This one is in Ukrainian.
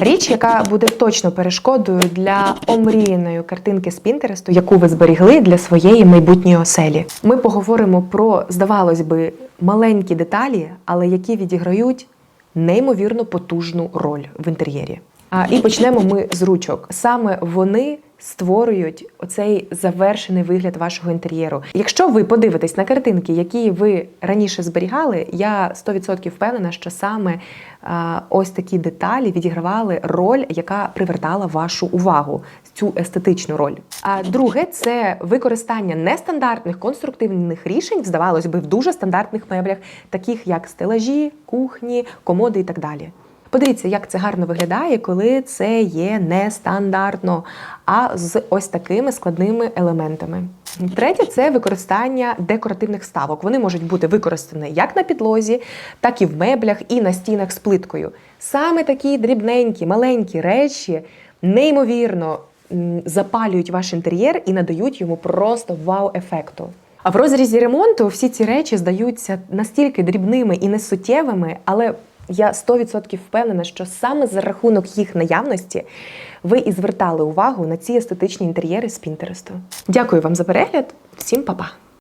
Річ, яка буде точно перешкодою для омріяної картинки з Пінтересту, яку ви зберігли для своєї майбутньої оселі. Ми поговоримо про, здавалось би, маленькі деталі, але які відіграють неймовірно потужну роль в інтер'єрі. І почнемо ми з ручок. Саме вони створюють оцей завершений вигляд вашого інтер'єру. Якщо ви подивитесь на картинки, які ви раніше зберігали, я 100% впевнена, що саме ось такі деталі відігравали роль, яка привертала вашу увагу, цю естетичну роль. А друге, це використання нестандартних конструктивних рішень, здавалось би, в дуже стандартних меблях, таких як стелажі, кухні, комоди і так далі. Подивіться, як це гарно виглядає, коли це є нестандартно, а з ось такими складними елементами. Третє це використання декоративних ставок. Вони можуть бути використані як на підлозі, так і в меблях, і на стінах з плиткою. Саме такі дрібненькі, маленькі речі неймовірно запалюють ваш інтер'єр і надають йому просто вау-ефекту. А в розрізі ремонту всі ці речі здаються настільки дрібними і несуттєвими, але я 100% впевнена, що саме за рахунок їх наявності ви і звертали увагу на ці естетичні інтер'єри з Пінтересту. Дякую вам за перегляд. Всім па-па!